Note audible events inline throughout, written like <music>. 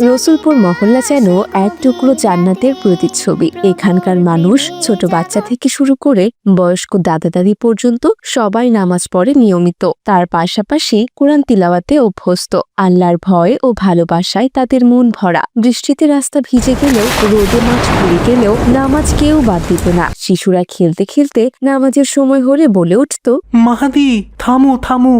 রসুলপুর মহল্লা যেন এক টুকরো জান্নাতের প্রতিচ্ছবি। এখানকার মানুষ ছোট বাচ্চা থেকে শুরু করে বয়স্ক দাদা দাদি পর্যন্ত সবাই নামাজ পড়ে নিয়মিত। তার পাশাপাশি কোরআন তিলাওয়াতে অভ্যস্ত। আল্লাহর ভয় ও ভালোবাসায় তাদের মন ভরা। বৃষ্টিতে রাস্তা ভিজে গেলেও, রোদে মাছ পুড়ে গেলেও নামাজ কেউ বাদ দিত না। শিশুরা খেলতে খেলতে নামাজের সময় হলে বলে উঠত, মাহাদি থামো থামো।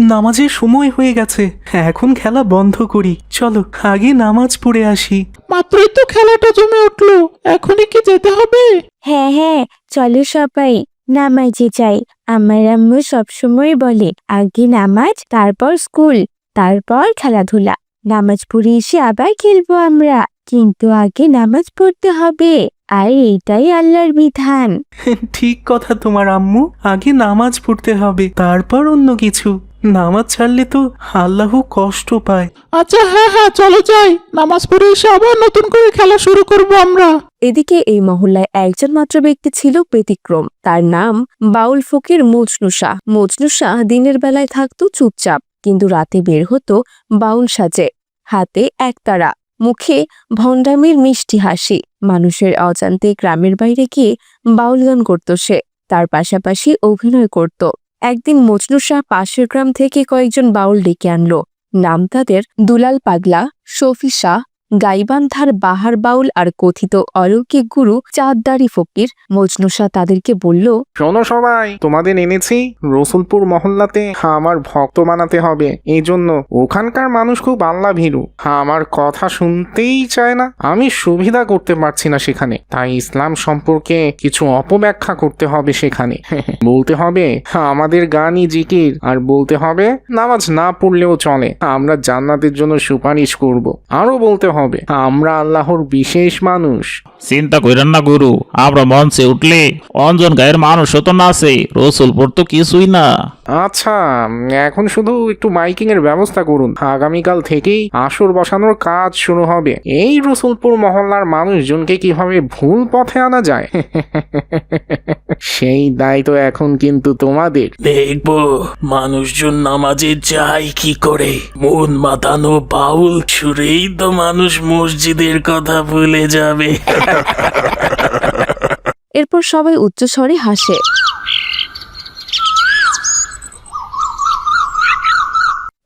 নামাজের সময় হয়ে গেছে। এখন খেলা বন্ধ করি। চলো আগে নামাজ পড়ে আসি। মাত্রই তো খেলাটা জমে উঠল। এখনই কি যেতে হবে? হ্যাঁ হ্যাঁ চলো সবাই। নামাজে যাই। আমার আম্মু সবসময় বলে আগে নামাজ তারপর স্কুল তারপর খেলাধুলা। নামাজ পড়ে এসে আবার খেলব আমরা। কিন্তু আগে নামাজ পড়তে হবে। আর এইটাই আল্লাহর বিধান। <laughs> ঠিক কথা তোমার আম্মু আগে নামাজ পড়তে হবে তারপর অন্য কিছু। নামাজ ছাড়লে তো আল্লাহ কষ্ট পায়। আচ্ছা হ্যাঁ হ্যাঁ চলো যাই। নামাজ পড়ে এসে আবার নতুন করে খেলা শুরু করব আমরা। এদিকে এই মহল্লায় একজন মাত্র ব্যক্তি ছিল ব্যতিক্রম। তার নাম বাউল ফকির মজনুষা মজনুষা দিনের বেলায় থাকতো চুপচাপ কিন্তু রাতে বের হতো বাউল সাজে। হাতে একতারা মুখে ভণ্ডামির মিষ্টি হাসি। মানুষের অজান্তে গ্রামের বাইরে গিয়ে বাউল গান করত সে। তার পাশাপাশি অভিনয় করত। একদিন মজনু শাহ পাশের গ্রাম থেকে কয়েকজন বাউল ডেকে আনলো। নাম তাদের দুলাল পাগলা, শফি শাহ গাইবান্ধার বাহার বাউল আর কথিত অলৌকিক গুরু চাঁদদারি ফকির মজনুষা তাদেরকে বলল, শোনো সবাই, তোমাদের এনেছি রসুলপুর মহল্লাতে আমার ভক্ত বানাতে হবে। এই জন্য ওখানকার মানুষ খুব আল্লাহ ভীরু আমার কথা শুনতেই চায় না। আমি সুবিধা করতে পারছি না সেখানে। তাই ইসলাম সম্পর্কে কিছু অপব্যাখ্যা করতে হবে সেখানে। <laughs> বলতে হবে, আমাদের গানই জিকির। আর বলতে হবে, নামাজ না পড়লেও চলে। আমরা জান্নাতের জন্য সুপারিশ করব। আরও বলতে হবে আমরা আল্লাহর বিশেষ মানুষ। চিন্তা করেন না গুরু আমরা মঞ্চে উঠলে অঞ্জন গায়ের মানুষও তো নাচে রসুলপুর তো কিছুই না। আচ্ছা এখন শুধু একটু মাইকিং এর ব্যবস্থা করুন। আগামীকাল থেকেই আসর বসানোর কাজ শুরু হবে। এই রসুলপুর মহল্লার মানুষজনকে কীভাবে ভুল পথে আনা যায়? <laughs> সেই দায়িত্ব এখন কিন্তু তোমাদের। দেখব মানুষজন নামাজে যায় কি করে। মন মাতানো বাউল ছুড়েই তো মানুষ মসজিদের কথা ভুলে যাবে। এরপর সবাই উচ্চস্বরে হাসে।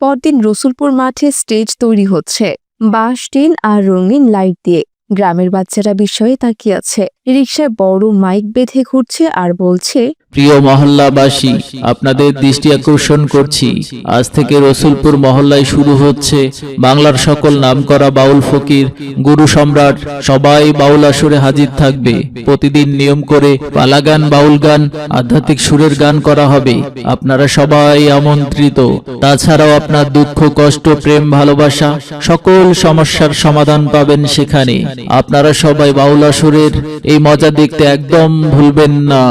পরদিন রসুলপুর মাঠে স্টেজ তৈরি হচ্ছে। বাঁশ, টিন আর রঙিন লাইট দিয়ে। গ্রামের বাচ্চারা বিষয়ে তাকিয়ে আছে। রিক্সায় বড় মাইক বেঁধে ঘুরছে আর বলছে প্রিয় মহল্লাবাসী, আপনাদের দৃষ্টি আকর্ষণ করছি। আজ থেকে রসুলপুর মহল্লায় শুরু হচ্ছে বাংলার সকল নামকরা বাউল ফকির, গুরু সম্রাট, সবাই বাউল আসরে হাজির থাকবে। প্রতিদিন নিয়ম করে পালা গান বাউল গান, আধ্যাত্মিক সুরের গান করা হবে। আপনারা সবাই আমন্ত্রিত। তাছাড়াও আপনার দুঃখ, কষ্ট, প্রেম, ভালোবাসা সকল সমস্যার সমাধান পাবেন সেখানে। আপনারা সবাই বাউল আসরের এই মজা দেখতে একদম ভুলবেন না।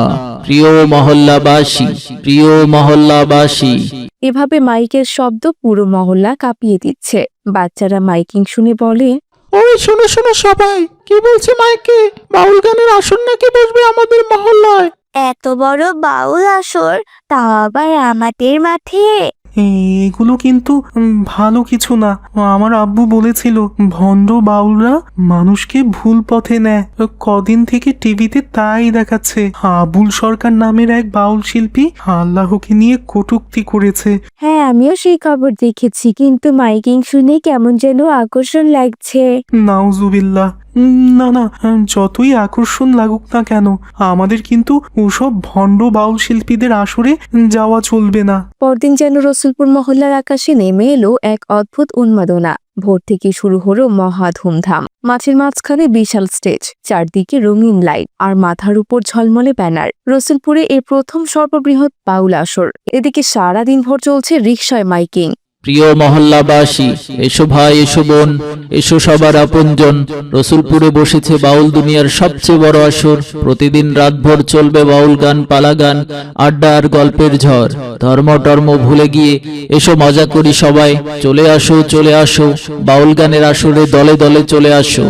প্রিয় মহল্লাবাসী প্রিয় মহল্লাবাসী। এভাবে মাইকের শব্দ পুরো মহল্লা কাঁপিয়ে দিচ্ছে। বাচ্চারা মাইকিং শুনে বলে ওই শোনো শোনো সবাই কি বলছে মাইকে? বাউল গানের আসর নাকি বসবে আমাদের মহল্লায়? এত বড় বাউল আসর তা আবার আমাদের মাঠে? এগুলো কিন্তু ভালো কিছু না। আমার আব্বু বলেছিল ভণ্ড বাউলরা মানুষকে ভুল পথে নেয়। কদিন থেকে টিভিতে তাই দেখাচ্ছে। আবুল সরকার নামের এক বাউল শিল্পী আল্লাহকে নিয়ে কটূক্তি করেছে। হ্যাঁ আমিও সেই খবর দেখেছি কিন্তু মাইকিং শুনে কেমন যেন আকর্ষণ লাগছে। নাউজুবিল্লাহ। না না যতই আকর্ষণ লাগুক না কেন, আমাদের কিন্তু ওসব ভণ্ড বাউল শিল্পীদের আসরে যাওয়া চলবে না। পরদিন যেন রসুলপুর মহল্লার আকাশে নেমে এলো এক অদ্ভুত উন্মাদনা। ভোর থেকে শুরু হলো মহা ধুমধাম। মাঠের মাঝখানে বিশাল স্টেজ, চারদিকে রঙিন লাইট আর মাথার উপর ঝলমলে ব্যানার। রসুলপুরে এর প্রথম সর্ববৃহৎ বাউল আসর। এদিকে সারা দিন ভোর চলছে রিক্সায় মাইকিং। প্রিয় মহল্লাবাসী, এসো ভাই, এসো বোন, এসো সবার আপনজন। রসুলপুরে বসেছে বাউল দুনিয়ার সবচেয়ে বড় আসর। প্রতিদিন রাতভর চলবে বাউল গান, পালা গান, আড্ডা আর গল্পের ঝড়। ধর্ম টর্ম ভুলে গিয়ে এসো, মজা করি সবাই। চলে আসো চলে আসো, বাউল গানের আসরে দলে দলে চলে আসো।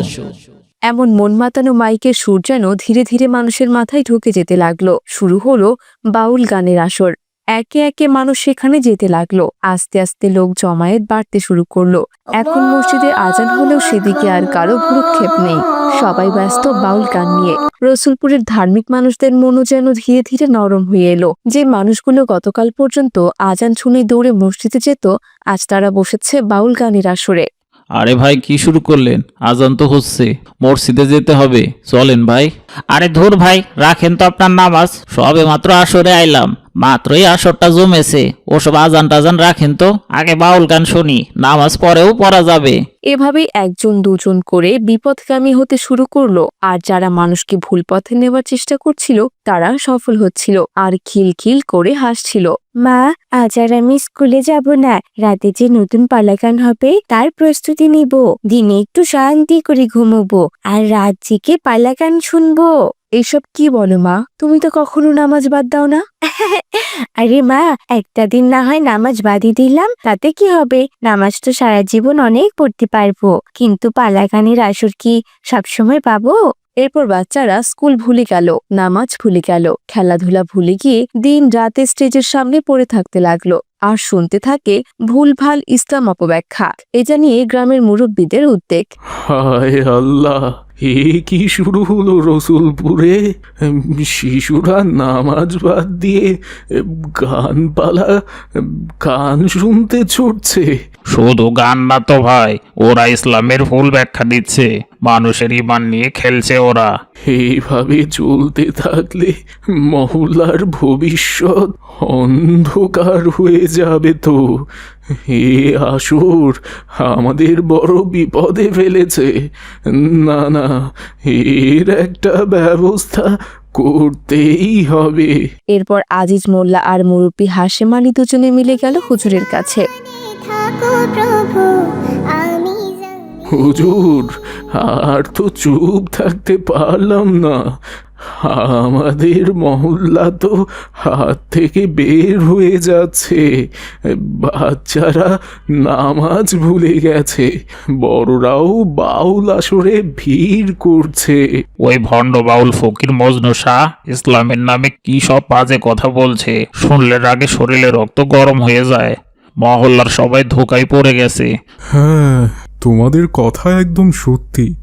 এমন মন মাতানো মাইকের সুর যেন ধীরে ধীরে মানুষের মাথায় ঢুকে যেতে লাগল। শুরু হলো বাউল গানের আসর। একে একে মানুষ সেখানে যেতে লাগল। আস্তে আস্তে লোক জমায়েত বাড়তে শুরু করল। এখন মসজিদে আজান হলেও সেদিকে আর কারও ভ্রুক্ষেপ নেই। সবাই ব্যস্ত বাউল গান নিয়ে। রসুলপুরের ধার্মিক মানুষদের মনও যেন ধীরে ধীরে নরম হয়ে এলো। যে মানুষগুলো গতকাল পর্যন্ত আজান শুনে দৌড়ে মসজিদে যেত, আজ তারা বসেছে বাউল গানের আসরে। আরে ভাই, কি শুরু করলেন? আজান তো হচ্ছে। মসজিদে যেতে হবে। চলেন ভাই। আরে ধুর ভাই, রাখেন তো আপনার নামাজ। সবে মাত্র আসরে আইলাম। মাত্রই আসরটা জমেছে। ওসব আজান টাজান রাখেন তো? আগে বাউল গান শুনি, নামাজ পরেও পড়া যাবে। এভাবেই একজন দুজন করে বিপদগামী হতে শুরু করল, আর যারা মানুষকে ভুল পথে নেওয়ার চেষ্টা করছিল, তারা সফল হচ্ছিল, আর খিলখিল করে হাসছিল। মা, আজ আর আমি স্কুলে যাব না, রাতে যে নতুন পালাগান হবে, তার প্রস্তুতি নিব। দিনে একটু শান্তি করে ঘুমোবো, আর রাত জেগে পালাগান শুনব। এইসব কি বলো মা? তুমি তো কখনো নামাজ বাদ দাও না? <laughs> আরে মা একটা দিন না হয় নামাজ বাদি দিলাম তাতে কি হবে? নামাজ তো সারা জীবন অনেক পড়তে পারব। কিন্তু পালাগানের আসর কি সবসময় পাবো? এরপর বাচ্চারা স্কুল ভুলে গেল নামাজ ভুলে গেল। খেলাধুলা ভুলে গিয়ে দিন রাতে স্টেজের সামনে পড়ে থাকতে লাগল। আর শুনতে থাকে ভুলভাল ইসলাম অপব্যাখ্যা। এটা নিয়ে গ্রামের মুরব্বীদের উদ্বেগ। হায় আল্লাহ! এ কি শুরু হলো রসুলপুরে? শিশুরা নামাজ বাদ দিয়ে গানপালা গান পালা গান শুনতে ছুটছে। শুধু গান না তো ভাই, ওরা ইসলামের ফুল ব্যাখ্যা দিচ্ছে। মানুষের ইমান নিয়ে খেলছে ওরা। এইভাবে চলতে থাকলে মহল্লার ভবিষ্যৎ অন্ধকার হয়ে যাবে তো। হে আসুর আমাদের বড় বিপদে ফেলেছে। না না এর একটা ব্যবস্থা করতেই হবে। এরপর আজিজ মোল্লা আর মুরব্বী হাসেম আলী দুজনে মিলে গেল হুজুরের কাছে। হুজুর আর তো চুপ থাকতে পারলাম না। আমাদের মহল্লা তো হাত থেকে বের হয়ে যাচ্ছে। বাচ্চারা নামাজ ভুলে গেছে। বড়রাও বাউল আসরে ভিড় করছে। ওই ভণ্ড বাউল ফকির মজনু শাহ ইসলামের নামে কি সব বাজে কথা বলছে। শুনলে আগে শরীরে রক্ত গরম হয়ে যায়। মহল্লার সবাই ধোকায় পড়ে গেছে। হ্যাঁ তোমাদের কথা একদম সত্যি।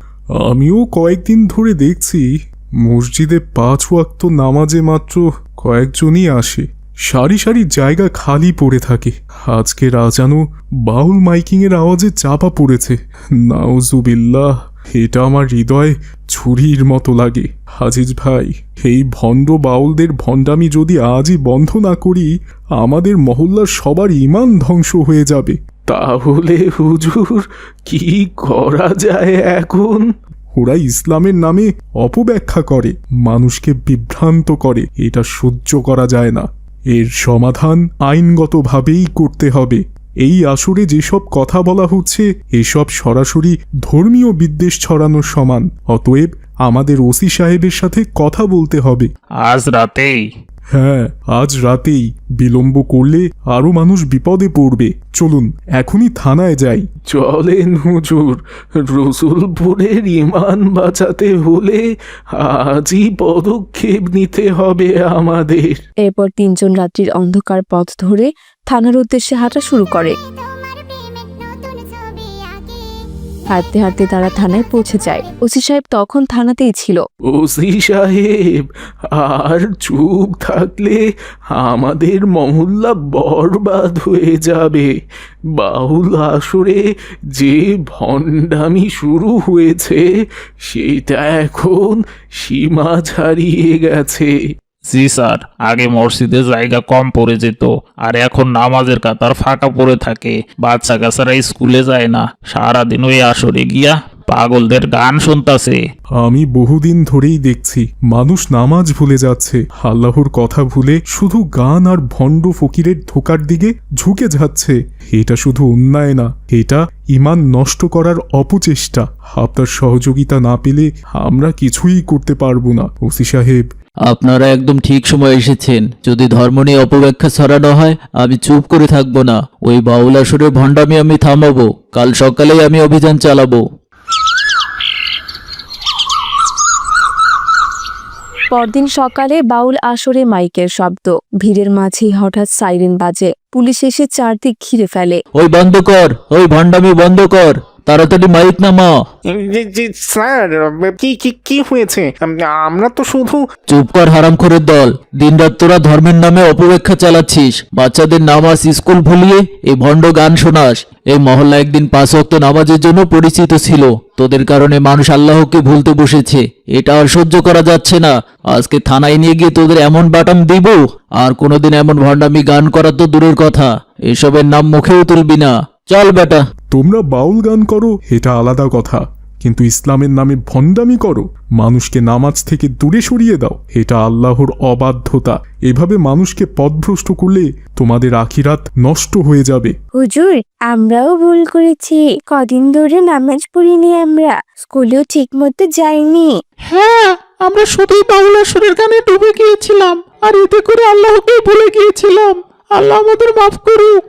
আমিও কয়েকদিন ধরে দেখছি মসজিদে পাঁচ ওয়াক্ত নামাজে মাত্র কয়েকজনই আসে। সারি সারি জায়গা খালি পড়ে থাকে। আজকে রাজানো বাউল মাইকিংয়ের আওয়াজে চাপা পড়েছে। নাউজুবিল্লাহ, এটা আমার হৃদয় ছুরির মতো লাগে। হাজিজ ভাই, এই ভণ্ড বাউলদের ভণ্ডামি যদি আজই বন্ধ না করি, আমাদের মহল্লার সবার ইমান ধ্বংস হয়ে যাবে। তাহলে হুজুর কি করা যায় এখন? ওরা ইসলামের নামে অপব্যাখ্যা করে মানুষকে বিভ্রান্ত করে। এটা সহ্য করা যায় না। এর সমাধান আইনগতভাবেই করতে হবে। এই আসরে যেসব কথা বলা হচ্ছে এসব সরাসরি ধর্মীয় বিদ্বেষ ছড়ানোর সমান। অতএব আমাদের ওসি সাহেবের সাথে কথা বলতে হবে। আজ রাতেই হ্যাঁ আজ রাতেই বিলম্ব করলে আরও মানুষ বিপদে পড়বে। চলুন এখনই থানায় যাই। চলেন হুজুর রসুলপুরের ইমান বাঁচাতে হলে আজই পদক্ষেপ নিতে হবে আমাদের। এরপর তিনজন রাত্রির অন্ধকার পথ ধরে থানার উদ্দেশ্যে হাঁটা শুরু করে। হাঁটতে হাঁটতে তারা থানায় পৌঁছে যায়। ওসি সাহেব তখন থানাতেই ছিল। ওসি সাহেব, আর চুপ থাকলে আমাদের মহল্লা বরবাদ হয়ে যাবে। বাউল আসরে যে ভণ্ডামি শুরু হয়েছে, সেটা এখন সীমা ছাড়িয়ে গেছে। জি স্যার, আগে মসজিদে জায়গা কম পড়ে যেত, আর এখন নামাজের কাতার ফাঁকা পড়ে থাকে। বাচ্চা কাচ্চারা স্কুলে যায় না। সারাদিন ওই আসরে গিয়া পাগলদের গান শুনতাছে। আমি বহুদিন ধরেই দেখছি, মানুষ নামাজ ভুলে যাচ্ছে। আল্লাহর কথা ভুলে শুধু গান আর ভণ্ড ফকিরের ধোকার দিকে ঝুঁকে যাচ্ছে। এটা শুধু অন্যায় না, এটা ইমান নষ্ট করার অপচেষ্টা। আপনার সহযোগিতা না পেলে আমরা কিছুই করতে পারব না। ওসি সাহেব আপনারা একদম ঠিক সময় এসেছেন। যদি ধর্ম নিয়ে অপব্যাখ্যা ছড়ানো হয় আমি চুপ করে থাকব না। ওই বাউল আসরের ভণ্ডামি আমি থামাবো। কাল সকালেই আমি অভিযান চালাবো। পরদিন সকালে বাউল আসরে মাইকের শব্দ। ভিড়ের মাঝেই হঠাৎ সাইরেন বাজে। পুলিশ এসে চারদিক ঘিরে ফেলে। ওই বন্ধ কর ওই ভণ্ডামি বন্ধ কর। তাড়াতাড়ি মাইক নামা। জি জি স্যার কি কি কি হয়েছে? আমরা তো শুধু চুপ কর হারামখোরের দল। দিনরাত তোরা ধর্মের নামে অপব্যাখ্যা চালাচ্ছিস। বাচ্চাদের নামাজ স্কুল ভুলিয়ে এই ভণ্ড গান শোনাস। এই মহল্লা একদিন পাঁচ ওয়াক্ত নামাজের জন্য পরিচিত ছিল। তোদের কারণে মানুষ আল্লাহকে ভুলতে বসেছে। এটা আর সহ্য করা যাচ্ছে না। আজকে থানায় নিয়ে গিয়ে তোদের এমন বাটাম দিব আর কোনোদিন এমন ভণ্ডামি গান করা তো দূরের কথা। এসবের নাম মুখেও তুলবি না। চল বেটা। তোমরা বাউল গান করো এটা আলাদা কথা। কিন্তু ইসলামের নামে ভণ্ডামি করো। মানুষকে নামাজ থেকে দূরে সরিয়ে দাও এটা আল্লাহর অবাধ্যতা। এভাবে মানুষকে পথভ্রষ্ট করলে তোমাদের আখিরাত নষ্ট হয়ে যাবে। হুজুর আমরাও ভুল করেছি। কদিন ধরে নামাজ পড়িনি আমরা। স্কুলেও ঠিক মতো যাইনি। হ্যাঁ আমরা শুধুই বাউল আসরের গানে ডুবে গিয়েছিলাম। আর এতে করে আল্লাহকে ভুলে গিয়েছিলাম। আল্লাহ আমাদের মাফ করুক।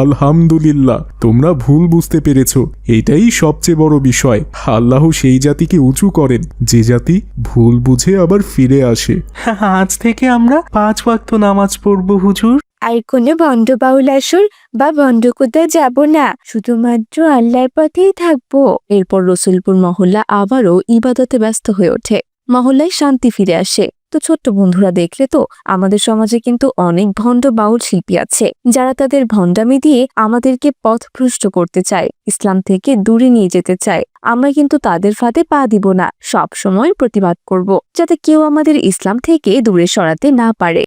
আলহামদুলিল্লাহ তোমরা ভুল বুঝতে পেরেছ। এটাই সবচেয়ে বড় বিষয়। আল্লাহ সেই জাতিকে উঁচু করেন। যে জাতি ভুল বুঝে আবার ফিরে আসে। আজ থেকে আমরা পাঁচ ওয়াক্ত নামাজ পড়ব হুজুর। আর কোনো বন্ধ বাউল আসর বা বন্ধ কোথাও যাব না। শুধুমাত্র আল্লাহর পথেই থাকব। এরপর রসুলপুর মহল্লা আবারও ইবাদতে ব্যস্ত হয়ে ওঠে। মহল্লায় শান্তি ফিরে আসে। তো ছোট্ট বন্ধুরা দেখলে তো, আমাদের সমাজে কিন্তু অনেক ভণ্ড বাউল শিল্পী আছে, যারা তাদের ভণ্ডামি দিয়ে আমাদেরকে পথভ্রষ্ট করতে চায়, ইসলাম থেকে দূরে নিয়ে যেতে চায়। আমরা কিন্তু তাদের ফাঁদে পা দিব না সব সময় প্রতিবাদ করব, যাতে কেউ আমাদের ইসলাম থেকে দূরে সরাতে না পারে।